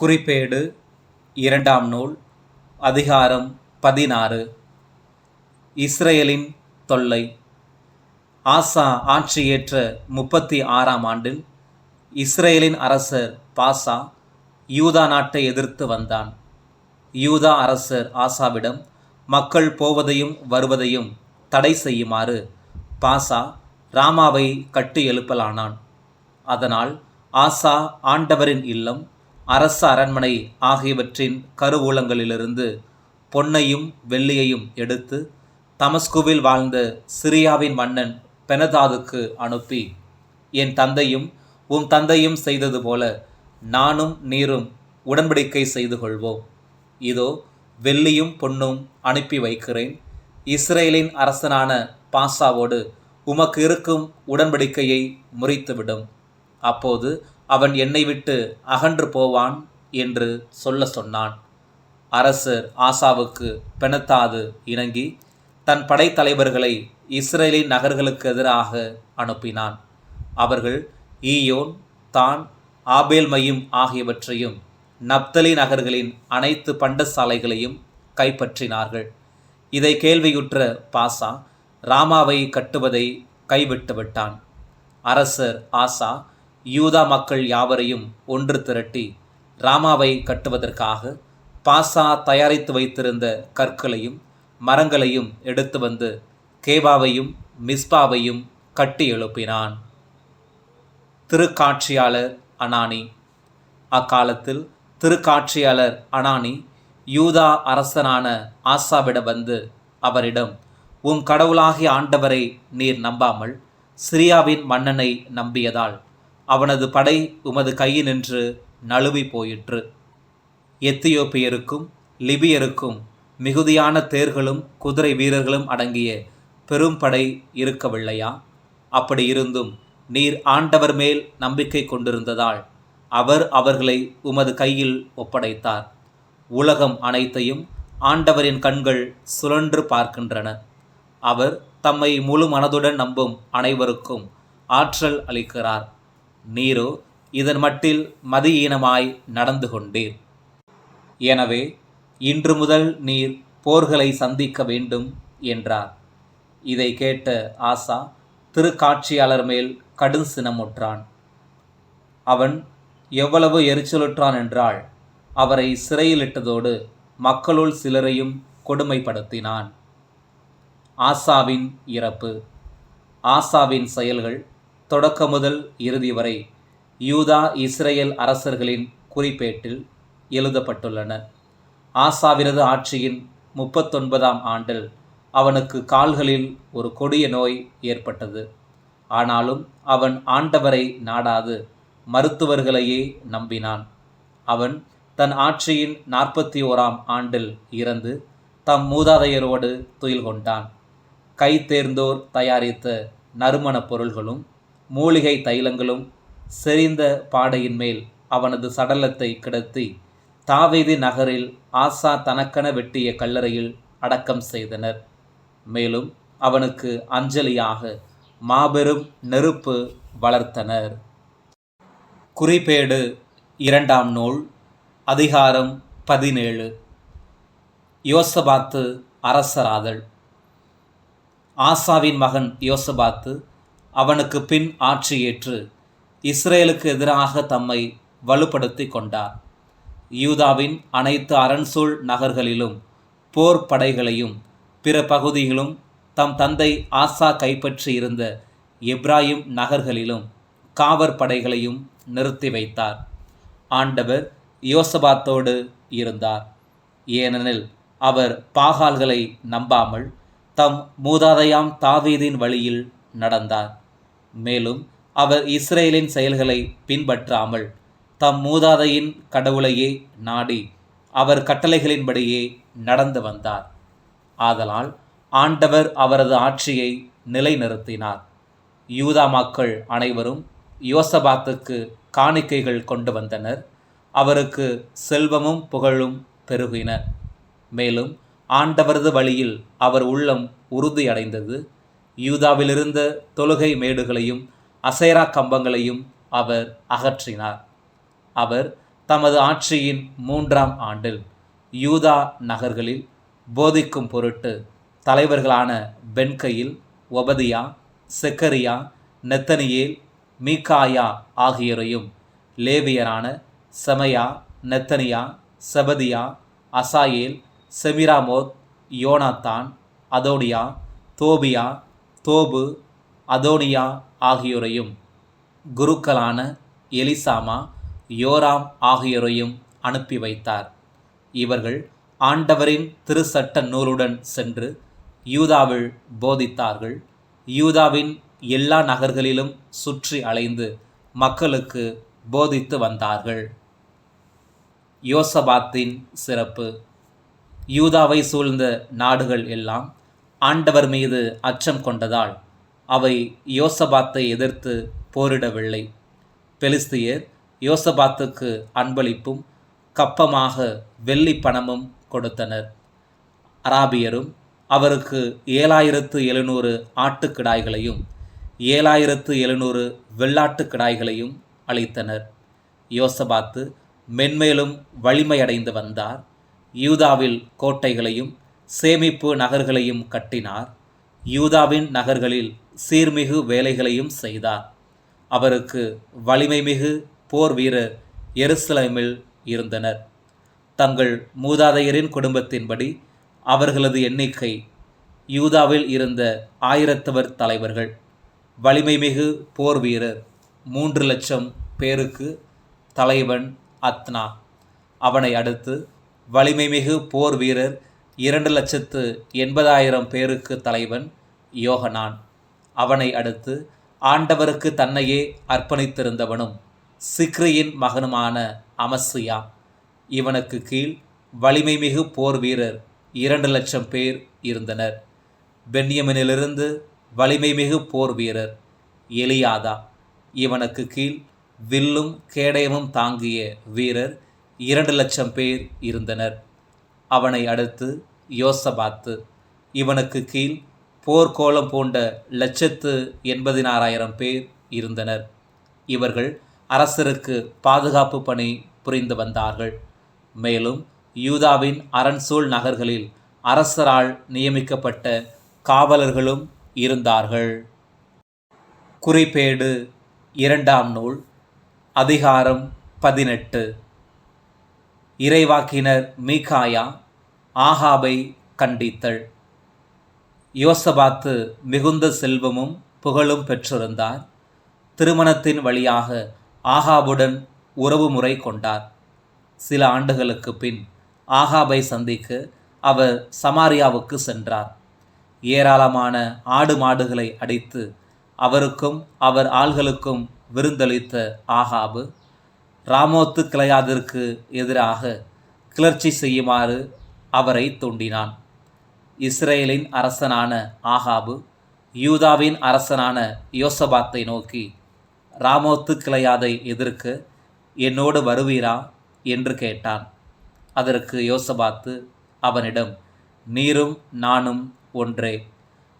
குறிப்பேடு இரண்டாம் நூல் அதிகாரம் பதினாறு. இஸ்ரேலின் தொல்லை. ஆசா ஆட்சியேற்ற முப்பத்தி ஆறாம் ஆண்டில் இஸ்ரேலின் அரசர் பாசா யூதா நாட்டை எதிர்த்து வந்தான். யூதா அரசர் ஆசாவிடம் மக்கள் போவதையும் வருவதையும் தடை செய்யுமாறு பாசா ராமாவை கட்டி எழுப்பலானான். அதனால் ஆசா ஆண்டவரின் இல்லம் அரச அரண்மனை ஆகியவற்றின் கருவூலங்களிலிருந்து பொன்னையும் வெள்ளியையும் எடுத்து தமஸ்குவில் வாழ்ந்த சிரியாவின் மன்னன் பெனதாதுக்கு அனுப்பி என் தந்தையும் உம் தந்தையும் செய்தது போல நானும் நீரும் உடன்படிக்கை செய்து கொள்வோம். இதோ வெள்ளியும் பொன்னும் அனுப்பி வைக்கிறேன். இஸ்ரேலின் அரசனான பாசாவோடு உமக்கு இருக்கும் உடன்படிக்கையை முறித்துவிடும். அப்போது அவன் என்னை விட்டு அகன்று போவான் என்று சொல்ல சொன்னான். அரசர் ஆசாவுக்கு பெணத்தாது இணங்கி தன் படைத்தலைவர்களை இஸ்ரேலின் நகர்களுக்கு எதிராக அனுப்பினான். அவர்கள் ஈயோன் தான் ஆபேல்மையும் ஆகியவற்றையும் நப்தலி நகர்களின் அனைத்து பண்டசாலைகளையும் கைப்பற்றினார்கள். இதை கேள்வியுற்ற பாசா ராமாவை கட்டுவதை கைவிட்டு விட்டான். அரசர் ஆசா யூதா மக்கள் யாவரையும் ஒன்று திரட்டி ராமாவை கட்டுவதற்காக பாசா தயாரித்து வைத்திருந்த கற்களையும் மரங்களையும் எடுத்து வந்து கேபாவையும் மிஸ்பாவையும் கட்டி எழுப்பினான். திருக்காட்சியாளர் அனானி. அக்காலத்தில் திருக்காட்சியாளர் அனானி யூதா அரசனான ஆசாவிடம் வந்து அவரிடம் உம் கடவுளாகிய ஆண்டவரை நீர் நம்பாமல் சிரியாவின் மன்னனை நம்பியதால் அவனது படை உமது கையில் நின்று நழுவி போயிற்று. எத்தியோப்பியருக்கும் லிபியருக்கும் மிகுதியான தேர்களும் குதிரை வீரர்களும் அடங்கிய பெரும் படை இருக்கவில்லையா? அப்படி இருந்தும் நீர் ஆண்டவர் மேல் நம்பிக்கை கொண்டிருந்ததால் அவர் அவர்களை உமது கையில் ஒப்படைத்தார். உலகம் அனைத்தையும் ஆண்டவரின் கண்கள் சுழன்று பார்க்கின்றன. அவர் தம்மை முழு மனதுடன் நம்பும் அனைவருக்கும் ஆற்றல் அளிக்கிறார். நீரோ இதன் மட்டில் மதியீனமாய் நடந்து கொண்டீர் எனவே இன்று முதல் நீர் போர்களை சந்திக்க வேண்டும் என்றார். இதை கேட்ட ஆசா திருக்காட்சியாளர் மேல் கடும் சினமுற்றான். அவன் எவ்வளவு எரிச்சலுற்றான் என்றால் அவரை சிறையிலிட்டதோடு மக்களுள் சிலரையும் கொடுமைப்படுத்தினான். ஆசாவின் இறப்பு ஆசாவின் செயல்கள் தொடக்க முதல் இறுதி வரை யூதா இஸ்ரேல் அரசர்களின் குறிப்பேட்டில் எழுதப்பட்டுள்ளன. ஆசாவிரது ஆட்சியின் முப்பத்தொன்பதாம் ஆண்டில் அவனுக்கு கால்களில் ஒரு கொடிய நோய் ஏற்பட்டது. ஆனாலும் அவன் ஆண்டவரை நாடாது மருத்துவர்களையே நம்பினான். அவன் தன் ஆட்சியின் நாற்பத்தி ஓராம் ஆண்டில் இறந்து தம் மூதாதையரோடு துயில் கொண்டான். கை தேர்ந்தோர் தயாரித்த நறுமணப் பொருள்களும் மூலிகை தைலங்களும் செறிந்த பாடையின் மேல் அவனது சடலத்தை கிடத்தி தாவீதி நகரில் ஆசா தனக்கென வெட்டிய கல்லறையில் அடக்கம் செய்தனர். மேலும் அவனுக்கு அஞ்சலியாக மாபெரும் நெருப்பு வளர்த்தனர். குறிப்பேடு இரண்டாம் நூல் அதிகாரம் பதினேழு. யோசபாத்து அரசராதல். ஆசாவின் மகன் யோசபாத்து அவனுக்கு பின் ஆட்சியேற்று இஸ்ரேலுக்கு எதிராக தம்மை வலுப்படுத்தி கொண்டார். யூதாவின் அனைத்து அரண்சூழ் நகர்களிலும் போர் படைகளையும் பிற பகுதிகளும் தம் தந்தை ஆசா கைப்பற்றி இருந்த எப்ராஹிம் நகர்களிலும் காவற் படைகளையும் நிறுத்தி வைத்தார். ஆண்டவர் யோசபாத்தோடு இருந்தார். ஏனெனில் அவர் பாகால்களை நம்பாமல் தம் மூதாதையாம் தாவீதின் வழியில் நடந்தார். மேலும் அவர் இஸ்ரேலின் செயல்களை பின்பற்றாமல் தம் மூதாதையின் கடவுளையே நாடி அவர் கட்டளைகளின்படியே நடந்து வந்தார். ஆதலால் ஆண்டவர் அவரது ஆட்சியை நிலைநிறுத்தினார். யூதா மக்கள் அனைவரும் யோசபாத்துக்கு காணிக்கைகள் கொண்டு வந்தனர். அவருக்கு செல்வமும் புகழும் பெருகின. மேலும் ஆண்டவரது வழியில் அவர் உள்ளம் உறுதியடைந்தது. யூதாவிலிருந்த தொழுகை மேடுகளையும் அசைரா கம்பங்களையும் அவர் அகற்றினார். அவர் தமது ஆட்சியின் மூன்றாம் ஆண்டில் யூதா நகர்களில் போதிக்கும் பொருட்டு தலைவர்களான பென்கையில் ஒபதியா செக்கரியா நெத்தனியேல் மீகாயா ஆகியோரையும் லேவியரான செமையா நெத்தனியா செபதியா அசாயேல் செமிராமோத் யோனாத்தான் அதோடியா தோபியா தோபு அதோனியா ஆகியோரையும் குருக்களான எலிசாமா யோராம் ஆகியோரையும் அனுப்பி வைத்தார். இவர்கள் ஆண்டவரின் திருச்சட்ட நூலுடன் சென்று யூதாவில் போதித்தார்கள். யூதாவின் எல்லா நகர்களிலும் சுற்றி அலைந்து மக்களுக்கு போதித்து வந்தார்கள். யோசபாத்தின் சிறப்பு. யூதாவை சூழ்ந்த நாடுகள் எல்லாம் ஆண்டவர் மீது அச்சம் கொண்டதால் அவை யோசபாத்தை எதிர்த்து போரிடவில்லை. பெலிஸ்தியர் யோசபாத்துக்கு அன்பளிப்பும் கப்பமாக வெள்ளி பணமும் கொடுத்தனர். அராபியரும் அவருக்கு ஏழாயிரத்து எழுநூறு ஆட்டுக்கிடாய்களையும் ஏழாயிரத்து எழுநூறு வெள்ளாட்டு கிடாய்களையும் அளித்தனர். யோசபாத்து மென்மேலும் வலிமையடைந்து வந்தார். யூதாவில் கோட்டைகளையும் சேமிப்பு நகர்களையும் கட்டினார். யூதாவின் நகர்களில் சீர்மிகு வேலைகளையும் செய்தார். அவருக்கு வலிமைமிகு போர் வீரர் எருசலேமில் இருந்தனர். தங்கள் மூதாதையரின் குடும்பத்தின்படி அவர்களது எண்ணிக்கை யூதாவில் இருந்த ஆயிரத்தவர் தலைவர்கள். வலிமைமிகு போர் வீரர் மூன்று லட்சம் பேருக்கு தலைவன் அத்னா. அவனை அடுத்து வலிமைமிகு போர் வீரர் இரண்டு லட்சத்து எண்பதாயிரம் பேருக்கு தலைவன் யோகனான். அவனை அடுத்து ஆண்டவருக்கு தன்னையே அர்ப்பணித்திருந்தவனும் சிக்ரியின் மகனுமான அமசியா. இவனுக்கு கீழ் வலிமைமிகு போர் வீரர் இரண்டு லட்சம் பேர் இருந்தனர். பென்யமினிலிருந்து வலிமைமிகு போர் வீரர் எலியாதா. இவனுக்கு கீழ் வில்லும் கேடயமும் தாங்கிய வீரர் இரண்டு லட்சம் பேர் இருந்தனர். அவனை அடுத்து யோசபாத்து இவனுக்கு கீழ் போர்க்கோளம் பூண்ட லட்சத்து எண்பதினாறாயிரம் பேர் இருந்தனர். இவர்கள் அரசருக்கு பாதுகாப்பு பணி புரிந்து வந்தார்கள். மேலும் யூதாவின் அரண்சூழ் நகர்களில் அரசரால் நியமிக்கப்பட்ட காவலர்களும் இருந்தார்கள். குறிப்பேடு இரண்டாம் நூல் அதிகாரம் பதினெட்டு. இறைவாக்கினர் மீகாயா ஆகாபை கண்டித்தள். யோசபாத்து மிகுந்த செல்வமும் புகழும் பெற்றிருந்தார். திருமணத்தின் வழியாக ஆகாபுடன் உறவு முறை கொண்டார். சில ஆண்டுகளுக்கு பின் ஆகாபை சந்திக்க அவர் சமாரியாவுக்கு சென்றார். ஏராளமான ஆடு மாடுகளை அடித்து அவருக்கும் அவர் ஆள்களுக்கும் விருந்தளித்த ஆகாபு ராமோத்து கிளையாதிற்கு எதிராக கிளர்ச்சி செய்யுமாறு அவரை தூண்டினான். இஸ்ரேலின் அரசனான ஆகாபு யூதாவின் அரசனான யோசபாத்தை நோக்கி ராமோத்து கிளையாதை எதிர்க்க என்னோடு வருவீரா? என்று கேட்டான். அதற்கு யோசபாத்து அவனிடம் நீரும் நானும் ஒன்றே.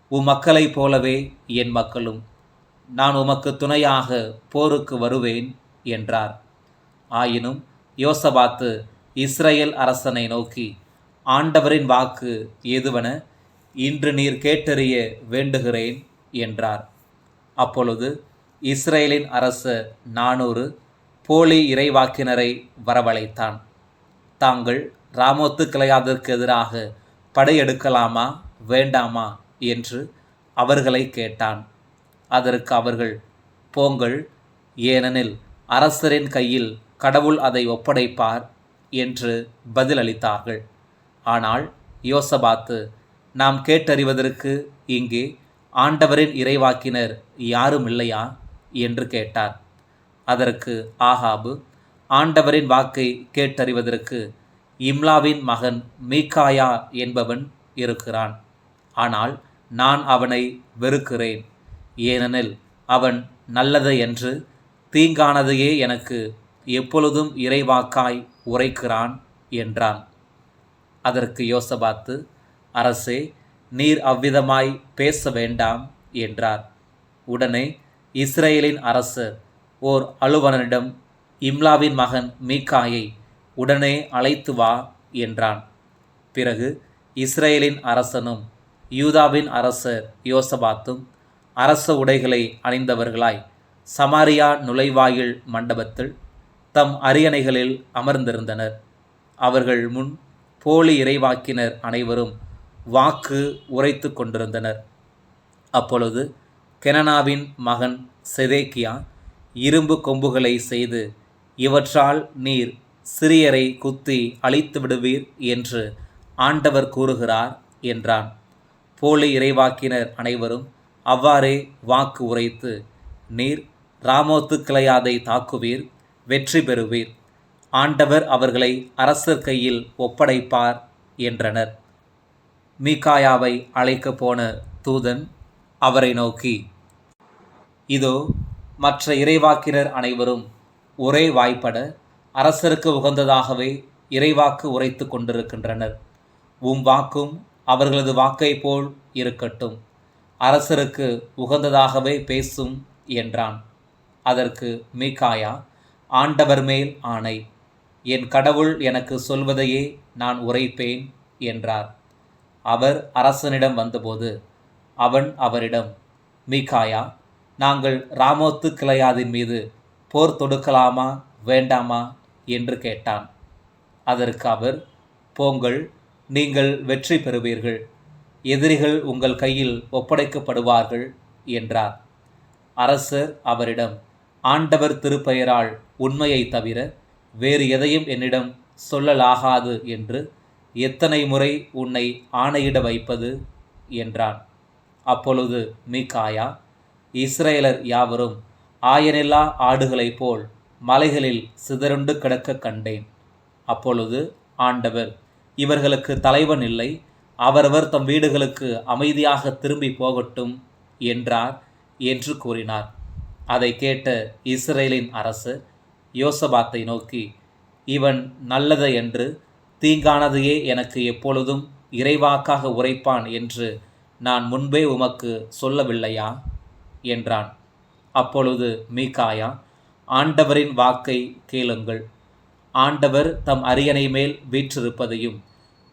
உம் மக்களைப் போலவே என் மக்களும். நான் உமக்கு துணையாக போருக்கு வருவேன் என்றார். ஆயினும் யோசபாத்து இஸ்ரேல் அரசனை நோக்கி ஆண்டவரின் வாக்கு எதுவென இன்று நீர் கேட்டறிய வேண்டுகிறேன் என்றார். அப்பொழுது இஸ்ரேலின் அரசர் நானூறு போலி இறைவாக்கினரை வரவழைத்தான். தாங்கள் ராமோத்து கிளையாதற்கு எதிராக படையெடுக்கலாமா வேண்டாமா? என்று அவர்களை கேட்டான். அதற்கு அவர்கள் போங்கள் ஏனெனில் அரசரின் கையில் கடவுள் அதை ஒப்படைப்பார் என்று பதிலளித்தார்கள். ஆனால் யோசபாத்து நாம் கேட்டறிவதற்கு இங்கே ஆண்டவரின் இறைவாக்கினர் யாரும் இல்லையா என்று கேட்டார். அதற்கு ஆகாபு ஆண்டவரின் வாக்கை கேட்டறிவதற்கு இம்லாவின் மகன் மீகாயா என்பவன் இருக்கிறான். ஆனால் நான் அவனை வெறுக்கிறேன். ஏனெனில் அவன் நல்லதை என்று தீங்கானதையே எனக்கு எப்பொழுதும் இறைவாக்காய் உரைக்கிறான் என்றான். அதற்கு யோசபாத்து அரசே நீர் அவ்விதமாய் பேச வேண்டாம் என்றார். உடனே இஸ்ரேலின் அரசர் ஓர் அலுவலனிடம் இம்லாவின் மகன் மீகாயை உடனே அழைத்து வா என்றான். பிறகு இஸ்ரேலின் அரசனும் யூதாவின் அரசர் யோசபாத்தும் அரச உடைகளை அணிந்தவர்களாய் சமாரியா நுழைவாயில் மண்டபத்தில் தம் அரியணைகளில் அமர்ந்திருந்தனர். அவர்கள் முன் போலி இறைவாக்கினர் அனைவரும் வாக்கு உரைத்து கொண்டிருந்தனர். அப்பொழுது கெனனாவின் மகன் செதேக்கியா இரும்பு கொம்புகளை செய்து இவற்றால் நீர் சிறியரை குத்தி அழித்து விடுவீர் என்று ஆண்டவர் கூறுகிறார் என்றான். போலி இறைவாக்கினர் அனைவரும் அவ்வாறே வாக்கு உரைத்து நீர் ராமோத்து கிளையாதை தாக்குவீர் வெற்றி பெறுவீர். ஆண்டவர் அவர்களை அரசர் கையில் ஒப்படைப்பார் என்றனர். மீகாயாவை அழைக்கப் போன தூதன் அவரை நோக்கி இதோ மற்ற இறைவாக்கினர் அனைவரும் ஒரே வாய்ப்பட அரசருக்கு உகந்ததாகவே இறைவாக்கு உரைத்து கொண்டிருக்கின்றனர். உம் வாக்கும் அவர்களது வாக்கைப் போல் இருக்கட்டும். அரசருக்கு உகந்ததாகவே பேசும் என்றான். அதற்கு மீகாயா ஆண்டவர் மேல் ஆணை. என் கடவுள் எனக்கு சொல்வதையே நான் உரைப்பேன் என்றார். அவர் அரசனிடம் வந்தபோது அவன் அவரிடம் மீகாயா நாங்கள் ராமோத்து கிளையாதின் மீது போர் தொடுக்கலாமா வேண்டாமா? என்று கேட்டான். அதற்கு அவர் போங்கள் நீங்கள் வெற்றி பெறுவீர்கள். எதிரிகள் உங்கள் கையில் ஒப்படைக்கப்படுவார்கள் என்றார். அரசர் அவரிடம் ஆண்டவர் திருப்பெயரால் உண்மையை தவிர வேறு எதையும் என்னிடம் சொல்லலாகாது என்று எத்தனை முறை உன்னை ஆணையிட வைப்பது? என்றான். அப்பொழுது மீகாயா இஸ்ரேலர் யாவரும் ஆயனில்லா ஆடுகளைப் போல் மலைகளில் சிதறுண்டு கிடக்க கண்டேன். அப்பொழுது ஆண்டவர் இவர்களுக்கு தலைவன் இல்லை அவரவர் தம் வீடுகளுக்கு அமைதியாக திரும்பி போகட்டும் என்றார் என்று கூறினார். அதை கேட்ட இஸ்ரேலின் அரசு யோசபாத்தை நோக்கி இவன் நல்லது என்று தீங்கானதையே எனக்கு எப்பொழுதும் இறைவாக்காக உரைப்பான் என்று நான் முன்பே உமக்கு சொல்லவில்லையா? என்றான். அப்பொழுது மீகாயா ஆண்டவரின் வாக்கை கேளுங்கள். ஆண்டவர் தம் அரியணை மேல் வீற்றிருப்பதையும்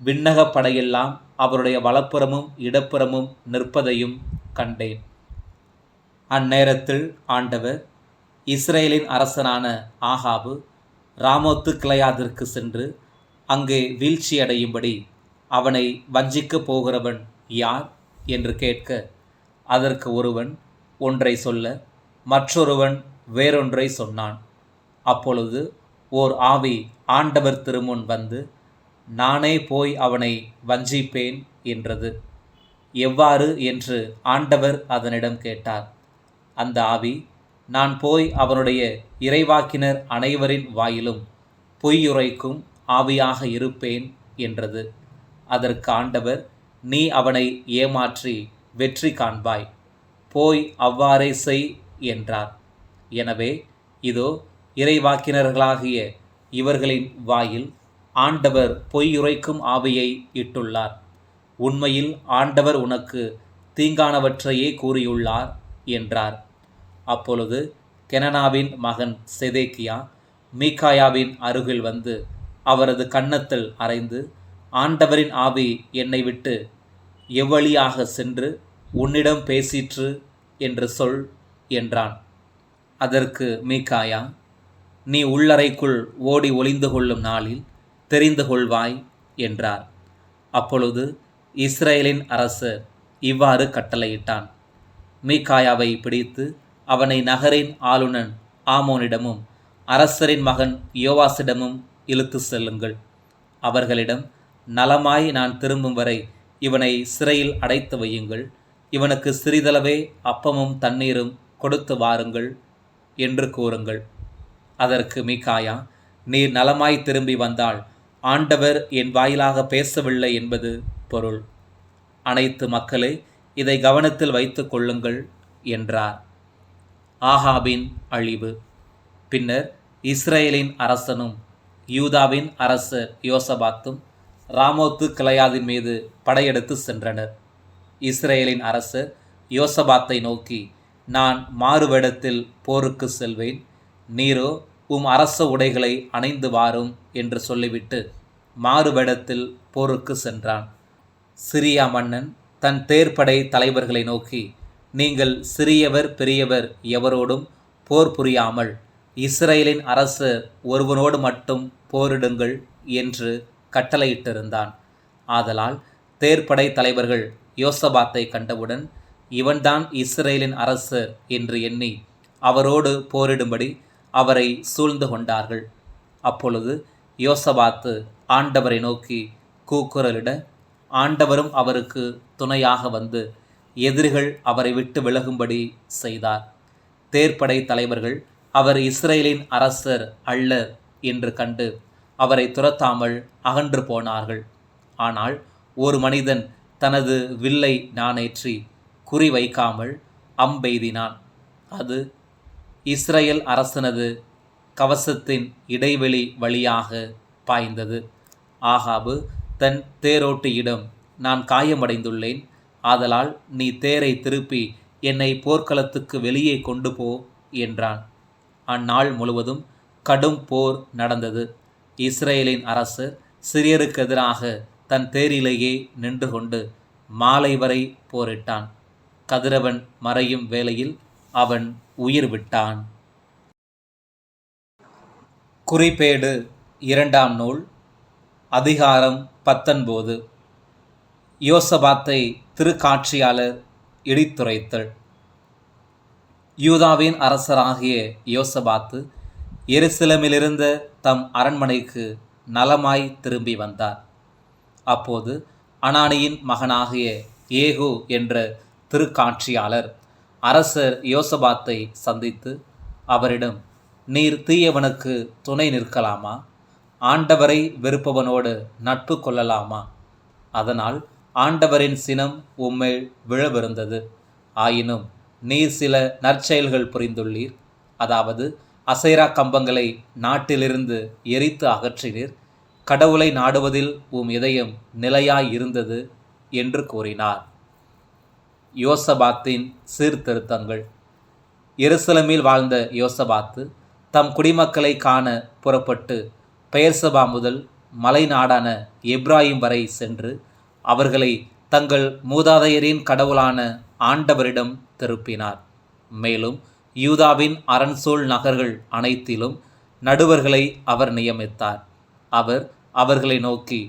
விண்ணகப் படையெல்லாம் அவருடைய வலப்புறமும் இடப்புறமும் நிற்பதையும் கண்டேன். அந்நேரத்தில் ஆண்டவர் இஸ்ரேலின் அரசனான ஆகாபு ராமோத்து கிளையாதிற்கு சென்று அங்கே வீழ்ச்சியடையும்படி அவனை வஞ்சிக்கப் போகிறவன் யார் என்று கேட்க அதற்கு ஒருவன் ஒன்றை சொல்ல மற்றொருவன் வேறொன்றை சொன்னான். அப்பொழுது ஓர் ஆவி ஆண்டவர் திருமுன் வந்து நானே போய் அவனை வஞ்சிப்பேன் என்றது. எவ்வாறு என்று ஆண்டவர் அதனிடம் கேட்டார். அந்த ஆவி நான் போய் அவனுடைய இறைவாக்கினர் அனைவரின் வாயிலும் பொய்யுரைக்கும் ஆவியாக இருப்பேன் என்றது. அதற்கு ஆண்டவர் நீ அவனை ஏமாற்றி வெற்றி காண்பாய். போய் அவ்வாறே செய் என்றார். எனவே இதோ இறைவாக்கினர்களாகிய இவர்களின் வாயில் ஆண்டவர் பொய்யுரைக்கும் ஆவியை இட்டுள்ளார். உண்மையில் ஆண்டவர் உனக்கு தீங்கானவற்றையே கூறியுள்ளார் என்றார். அப்பொழுது கெனனாவின் மகன் செதேக்கியா மீகாயாவின் அருகில் வந்து அவரது கன்னத்தில் அறைந்து ஆண்டவரின் ஆவி என்னை விட்டு எவ்வழியாக சென்று உன்னிடம் பேசிற்று என்று சொல் என்றான். அதற்கு மீகாயா நீ உள்ளறைக்குள் ஓடி ஒளிந்து கொள்ளும் நாளில் தெரிந்து கொள்வாய் என்றார். அப்பொழுது இஸ்ரேலின் அரசு இவ்வாறு கட்டளையிட்டான். மீகாயாவை பிடித்து அவனை நகரின் ஆளுநன் ஆமோனிடமும் அரசரின் மகன் யோவாசிடமும் இழுத்து செல்லுங்கள். அவர்களிடம் நலமாய் நான் திரும்பும் வரை இவனை சிறையில் அடைத்து வையுங்கள். இவனுக்கு சிறிதளவே அப்பமும் தண்ணீரும் கொடுத்து வாருங்கள் என்று கூறுங்கள். அதற்கு மீகாயா நீர் நலமாய் திரும்பி வந்தால் ஆண்டவர் என் வாயிலாக பேசவில்லை என்பது பொருள். அனைத்து மக்களே இதை கவனத்தில் வைத்து கொள்ளுங்கள் என்றார். ஆஹாபின் அழிவு. பின்னர் இஸ்ரேலின் அரசனும் யூதாவின் அரசர் யோசபாத்தும் ராமோத்து கிளையாதின் மீது படையெடுத்து சென்றனர். இஸ்ரேலின் அரசர் யோசபாத்தை நோக்கி நான் மாறுவேடத்தில் போருக்கு செல்வேன். நீரோ உம் அரச உடைகளை அணைந்து வாரும் என்று சொல்லிவிட்டு மாறுவேடத்தில் போருக்கு சென்றான். சிரியா மன்னன் தன் தேர்ப்படை தலைவர்களை நோக்கி நீங்கள் சிறியவர் பெரியவர் எவரோடும் போர் புரியாமல் இஸ்ரேலின் அரசர் ஒருவனோடு மட்டும் போரிடுங்கள் என்று கட்டளையிட்டிருந்தான். ஆதலால் தேர்ப்படை தலைவர்கள் யோசபாத்தை கண்டவுடன் இவன்தான் இஸ்ரேலின் அரசர் என்று எண்ணி அவரோடு போரிடும்படி அவரை சூழ்ந்து கொண்டார்கள். அப்பொழுது யோசபாத்து ஆண்டவரை நோக்கி கூக்குரலிட ஆண்டவரும் அவருக்கு துணையாக வந்து எதிரிகள் அவரை விட்டு விலகும்படி செய்தார். தேர்ப்படை தலைவர்கள் அவர் இஸ்ரேலின் அரசர் அல்லர் என்று கண்டு அவரை துரத்தாமல் அகன்று போனார்கள். ஆனால் ஒரு மனிதன் தனது வில்லை நாணேற்றி குறி வைக்காமல் அம்பெய்தினான். அது இஸ்ரேல் அரசனது கவசத்தின் இடைவெளி வழியாக பாய்ந்தது. ஆகாபு தன் தேரோட்டியிடம் நான் காயமடைந்துள்ளேன். ஆதலால் நீ தேரை திருப்பி என்னை போர்க்களத்துக்கு வெளியே கொண்டு போ என்றான். அந்நாள் முழுவதும் கடும் போர் நடந்தது. இஸ்ரேலின் அரசர் சிறியருக்கு எதிராக தன் தேரிலேயே நின்று கொண்டு மாலை வரை போரிட்டான். கதிரவன் மறையும் வேளையில் அவன் உயிர் விட்டான். குறிப்பேடு இரண்டாம் நூல் அதிகாரம் பத்தொன்பது. யோசபாத்தை திருக்காட்சியாளர் இடித்துரைத்தல். யூதாவின் அரசராகிய யோசபாத்து எருசலமிலிருந்த தம் அரண்மனைக்கு நலமாய் திரும்பி வந்தார். அப்போது அனானியின் மகனாகிய ஏகு என்ற திருக்காட்சியாளர் அரசர் யோசபாத்தை சந்தித்து அவரிடம் நீர் தீயவனுக்கு துணை நிற்கலாமா? ஆண்டவரை வெறுப்பவனோடு நட்பு கொள்ளலாமா? அதனால் ஆண்டவரின் சினம் உம்மேல் விழவிருந்தது. ஆயினும் நீர் சில நற்செயல்கள் புரிந்துள்ளீர். அதாவது அசைரா கம்பங்களை நாட்டிலிருந்து எரித்து அகற்றினீர். கடவுளை நாடுவதில் உம் இதயம் நிலையாய் இருந்தது என்று கூறினார். யோசபாத்தின் சீர்திருத்தங்கள். எருசலமில் வாழ்ந்த யோசபாத்து தம் குடிமக்களை காண புறப்பட்டு பெயர்சபா முதல் மலைநாடான எப்ராஹிம் வரை சென்று அவர்களை தங்கள் மூதாதையரின் கடவுளான ஆண்டவரிடம் திருப்பினார். மேலும் யூதாவின் அரண்சோல் நகர்கள் அனைத்திலும் நடுவர்களை அவர் நியமித்தார். அவர் அவர்களை நோக்கி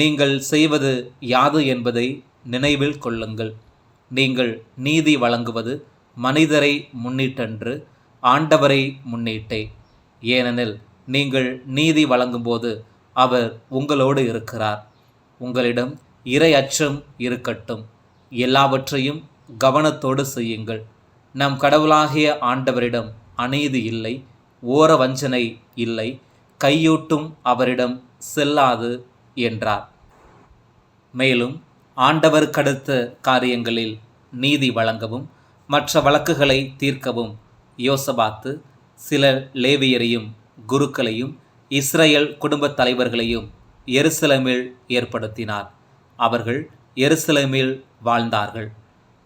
நீங்கள் செய்வது யாது என்பதை நினைவில் கொள்ளுங்கள். நீங்கள் நீதி வழங்குவது மனிதரை முன்னிட்டன்று ஆண்டவரை முன்னிட்டே. ஏனெனில் நீங்கள் நீதி வழங்கும்போது அவர் உங்களோடு இருக்கிறார். உங்களிடம் இறை அச்சம் இருக்கட்டும். எல்லாவற்றையும் கவனத்தோடு செய்யுங்கள். நம் கடவுளாகிய ஆண்டவரிடம் அநீதி இல்லை ஓர வஞ்சனை இல்லை கையூட்டும் அவரிடம் செல்லாது என்றார். மேலும் ஆண்டவருக்கடுத்த காரியங்களில் நீதி வழங்கவும் மற்ற வழக்குகளை தீர்க்கவும் யோசபாத்து சில லேவியரையும் குருக்களையும் இஸ்ரேல் குடும்பத் தலைவர்களையும் எருசலமில் ஏற்படுத்தினார். அவர்கள் எருசலேமில் வாழ்ந்தார்கள்.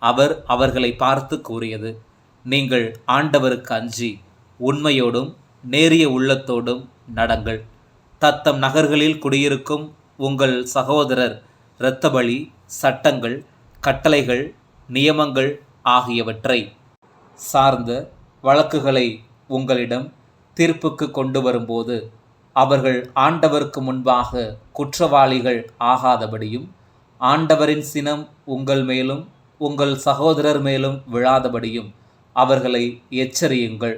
அவர் அவர்களை பார்த்து கூறியது நீங்கள் ஆண்டவருக்கு அஞ்சி உண்மையோடும் நேரிய உள்ளத்தோடும் நடங்கள். தத்தம் நகர்களில் குடியிருக்கும் உங்கள் சகோதரர் இரத்தபலி சட்டங்கள் கட்டளைகள் நியமங்கள் ஆகியவற்றை சார்ந்த வழக்குகளை உங்களிடம் தீர்ப்புக்கு கொண்டு வரும்போது அவர்கள் ஆண்டவருக்கு முன்பாக குற்றவாளிகள் ஆகாதபடியும் ஆண்டவரின் சினம் உங்கள் மேலும் உங்கள் சகோதரர் மேலும் விழாதபடியும் அவர்களை எச்சரியுங்கள்.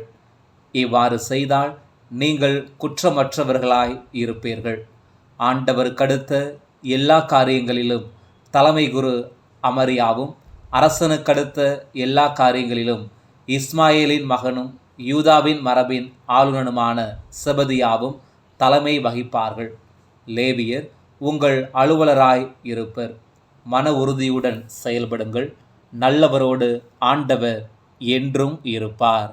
இவ்வாறு செய்தால் நீங்கள் குற்றமற்றவர்களாய் இருப்பீர்கள். ஆண்டவருக்கடுத்த எல்லா காரியங்களிலும் தலைமை குரு அமரியாவும் அரசனுக்கடுத்த எல்லா காரியங்களிலும் இஸ்மாயிலின் மகனும் யூதாவின் மரபின் ஆளுநனுமான செபதியாவும் தலைமை வகிப்பார்கள். லேவியர் உங்கள் அலுவலராய் இருப்பர். மன உறுதியுடன் செயல்படுங்கள். நல்லவரோடு ஆண்டவர் என்றும் இருப்பார்.